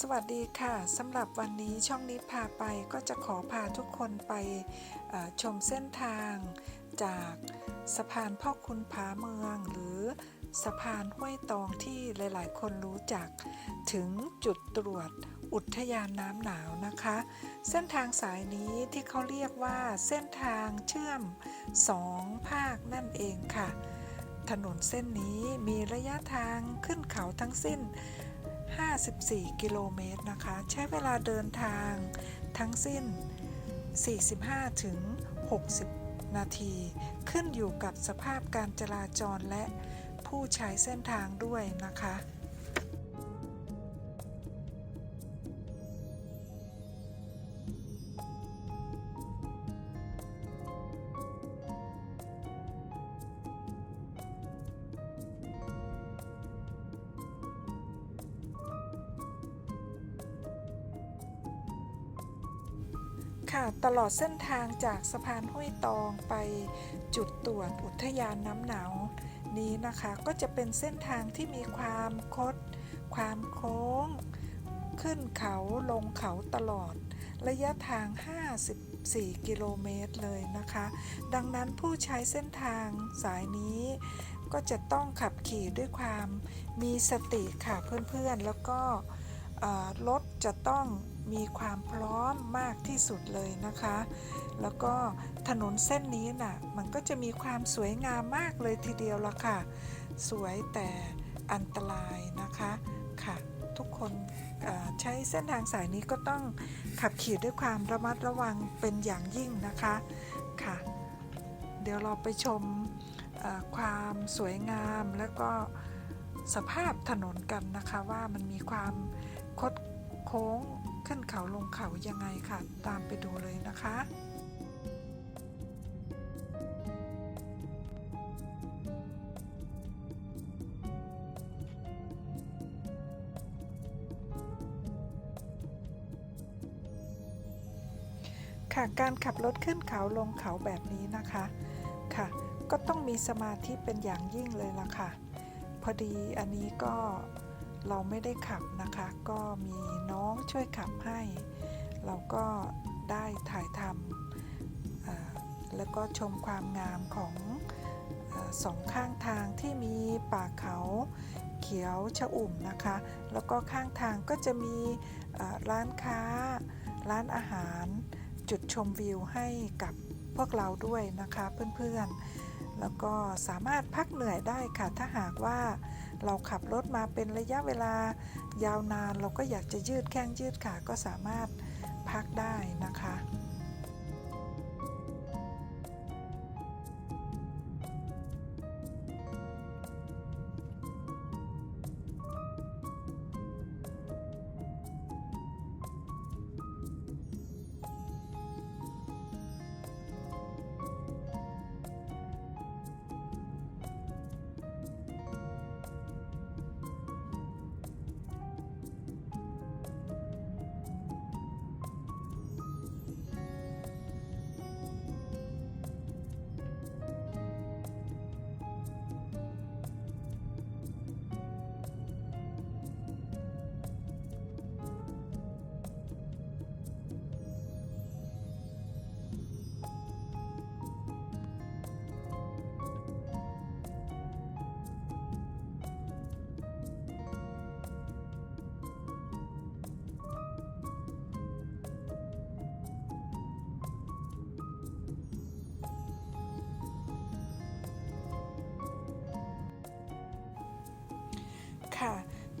สวัสดีค่ะสำหรับวันนี้ช่องนี้พาไปก็จะขอพาทุกคนไปชมเส้นทางจากสะพานพ่อคุณผาเมือง หรือสะพานห้วยตองที่หลาย ๆ คนรู้จัก ถึงจุดตรวจอุทยานน้ำหนาวนะคะ เส้นทางสายนี้ที่เขาเรียกว่าเส้นทางเชื่อมสองภาคนั่นเองค่ะ ถนนเส้นนี้มีระยะทางขึ้นเขาทั้งสิ้น 54 กิโลเมตรนะคะ ใช้เวลาเดินทางทั้งสิ้น 45 ถึง 60 นาที ขึ้นอยู่กับสภาพการจราจรและผู้ใช้เส้นทางด้วยนะคะ ค่ะตลอดเส้นทางจากสะพานห้วยตองไปจุดตรวจอุทยานน้ำหนาวนี้นะคะก็จะเป็นเส้นทางที่มีความคด ความโค้ง ขึ้นเขาลงเขาตลอด ระยะทาง 54 กิโลเมตรเลยนะคะ ดังนั้นผู้ใช้เส้นทางสายนี้ ก็จะต้องขับขี่ด้วยความมีสติค่ะเพื่อนๆ แล้วก็รถจะต้อง มีความพร้อมมากที่สุดเลยนะคะ แล้วก็ถนนเส้นนี้น่ะมันก็จะมีความสวยงามมากเลยทีเดียวละค่ะ สวยแต่อันตรายนะคะค่ะ ทุกคนใช้เส้นทางสายนี้ก็ต้องขับขี่ด้วยความระมัดระวังเป็นอย่างยิ่งนะคะค่ะ เดี๋ยวเราไปชมความสวยงามแล้วก็สภาพถนนกันนะคะว่ามันมีความคดโค้ง ขึ้นเขาลงเขายังไงค่ะ ตามไปดูเลยนะคะค่ะการขับรถขึ้นเขาลงเขาแบบนี้นะคะค่ะ ก็ต้องมีสมาธิเป็นอย่างยิ่งเลยล่ะค่ะ พอดีอันนี้ก็ เราไม่ได้ขับนะคะ ก็มีน้องช่วยขับให้ เราก็ได้ถ่ายทำแล้วก็ชมความงามของอสองข้างทางที่มีป่าเขาเขียวชอุ่มนะคะ แล้วก็ข้างทางก็จะมีร้านค้า ร้านอาหาร จุดชมวิวให้กับพวกเราด้วยนะคะเพื่อนๆ แล้วก็สามารถพักเหนื่อยได้ค่ะ ถ้าหากว่า เราขับรถมาเป็นระยะเวลายาวนาน เราก็อยากจะยืดแข้งยืดขาก็สามารถพักได้นะคะ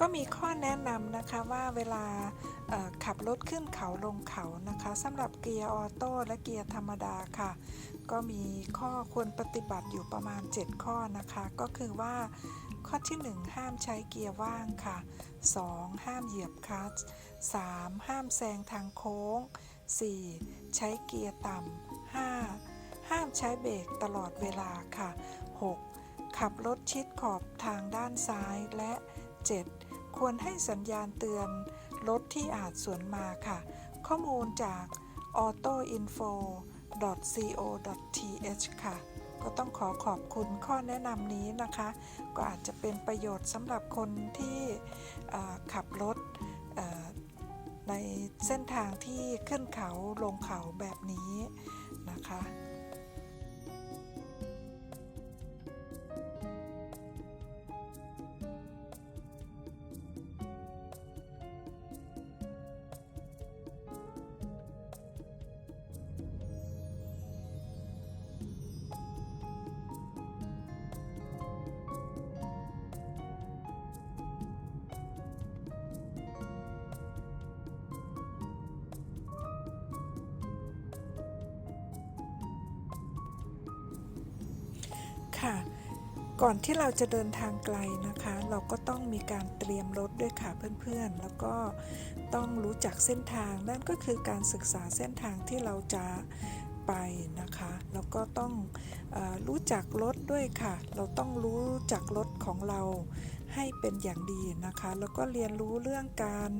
ก็มีข้อแนะนำนะคะว่าเวลาขับรถขึ้นเขาลงเขานะคะสำหรับเกียร์ออโต้และเกียร์ธรรมดาค่ะ ก็มีข้อควรปฏิบัติอยู่ประมาณ 7 ข้อนะคะ ก็คือว่าข้อที่ 1 ห้ามใช้เกียร์ว่างค่ะ 2. ห้ามเหยียบคลัตช์ 3. ห้ามแซงทางโค้ง 4. ใช้เกียร์ต่ำ 5. ห้ามใช้เบรกตลอดเวลาค่ะ 6. ขับรถชิดขอบทางด้านซ้ายและ 7. ควรให้สัญญาณเตือนรถที่อาจสวนมาค่ะ ข้อมูลจาก autoinfo.co.th ค่ะ ก็ต้องขอขอบคุณข้อแนะนำนี้นะคะ ก็อาจจะเป็นประโยชน์สำหรับคนที่ขับรถในเส้นทางที่ขึ้นเขาลงเขาแบบนี้นะคะ ก่อนที่เราจะเดินทางไกลนะคะ เราก็ต้องมีการเตรียมรถด้วยค่ะเพื่อนๆ แล้วก็ต้องรู้จักเส้นทาง นั่นก็คือการศึกษาเส้นทางที่เราจะไปนะคะ แล้วก็ต้องอรู้จักรถด้วยค่ะ เราต้องรู้จักรถของเราให้เป็นอย่างดีนะคะ แล้วก็เรียนรู้เรื่องการ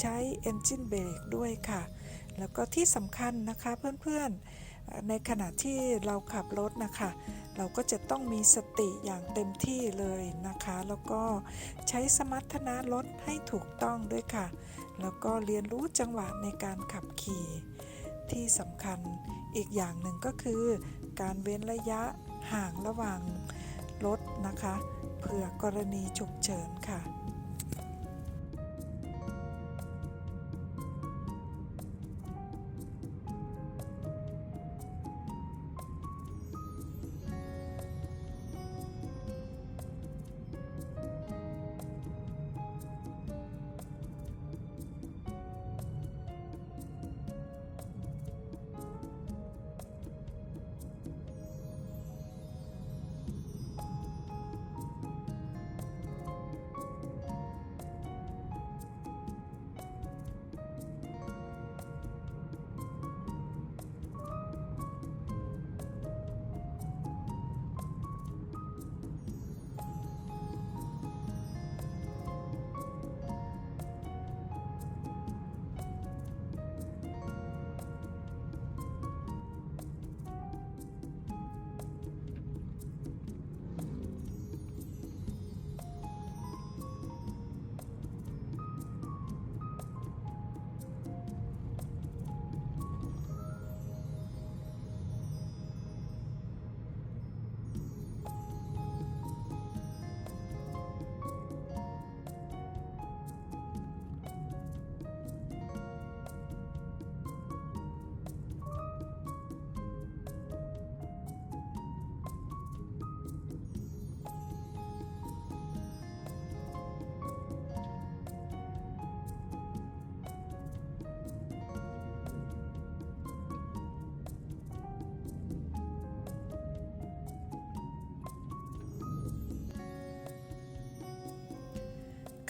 ใช้ engine brake ด้วยค่ะ แล้วก็ที่สำคัญนะคะเพื่อนๆ ในขณะที่เราขับรถนะคะ เราก็จะต้องมีสติอย่างเต็มที่เลยนะคะ แล้วก็ใช้สมรรถนะรถให้ถูกต้องด้วยค่ะ แล้วก็เรียนรู้จังหวะในการขับขี่ที่สำคัญอีกอย่างหนึ่งก็คือ การเว้นระยะห่างระหว่างรถนะคะ เผื่อกรณีฉุกเฉินค่ะ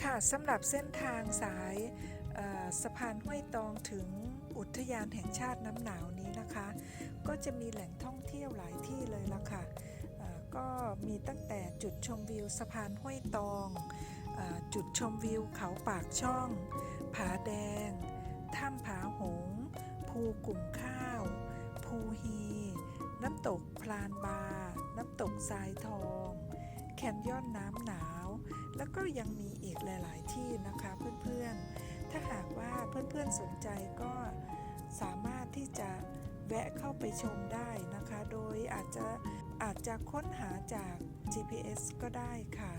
ค่ะสำหรับเส้นทางสายสะพานห้วยตองถึงอุทยานแห่งชาติน้ำหนาวนี้นะคะ ก็จะมีแหล่งท่องเที่ยวหลายที่เลยละค่ะก็มีตั้งแต่จุดชมวิวสะพานห้วยตองอจุดชมวิวเขาปากช่อง ผาแดง ถ้ำผาหง ภูกลุ่มข้าว ภูฮี น้ำตกพลานบา น้ำตกทรายทอง นยอนน้ำหนาว แล้วก็ยังมีอีกหลาย ๆ ที่นะคะเพื่อนๆ ถ้าหากว่าเพื่อนๆสนใจก็สามารถที่จะแวะเข้าไปชมได้นะคะ โดยอาจจะอาจจะค้นหาจาก GPS ก็ได้ค่ะ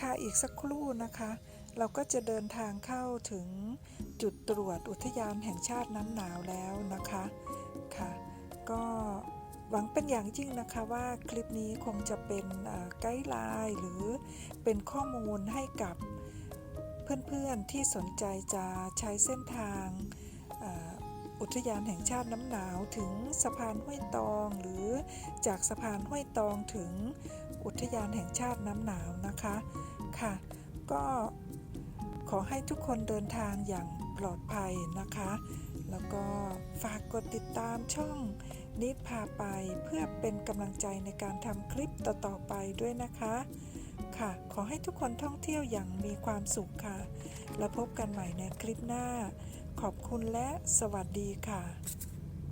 ค่ะอีกสักครู่นะคะ เราก็จะเดินทางเข้าถึงจุดตรวจอุทยานแห่งชาติน้ำหนาวแล้วนะคะค่ะ ก็หวังเป็นอย่างยิ่งนะคะว่าคลิปนี้คงจะเป็นไกด์ไลน์หรือเป็นข้อมูลให้กับเพื่อนๆที่สนใจจะใช้เส้นทาง อุทยานแห่งชาติน้ำหนาวถึงสะพานห้วยตอง หรือจากสะพานห้วยตองถึงอุทยานแห่งชาติน้ำหนาวนะคะค่ะ ก็ขอให้ทุกคนเดินทางอย่างปลอดภัยนะคะ แล้วก็ฝากกดติดตามช่องนิดพาไปเพื่อเป็นกำลังใจในการทำคลิปต่อๆไปด้วยนะคะ ค่ะ ขอให้ทุกคนท่องเที่ยวอย่างมีความสุขค่ะ แล้วพบกันใหม่ในคลิปหน้า ขอบคุณและสวัสดีค่ะ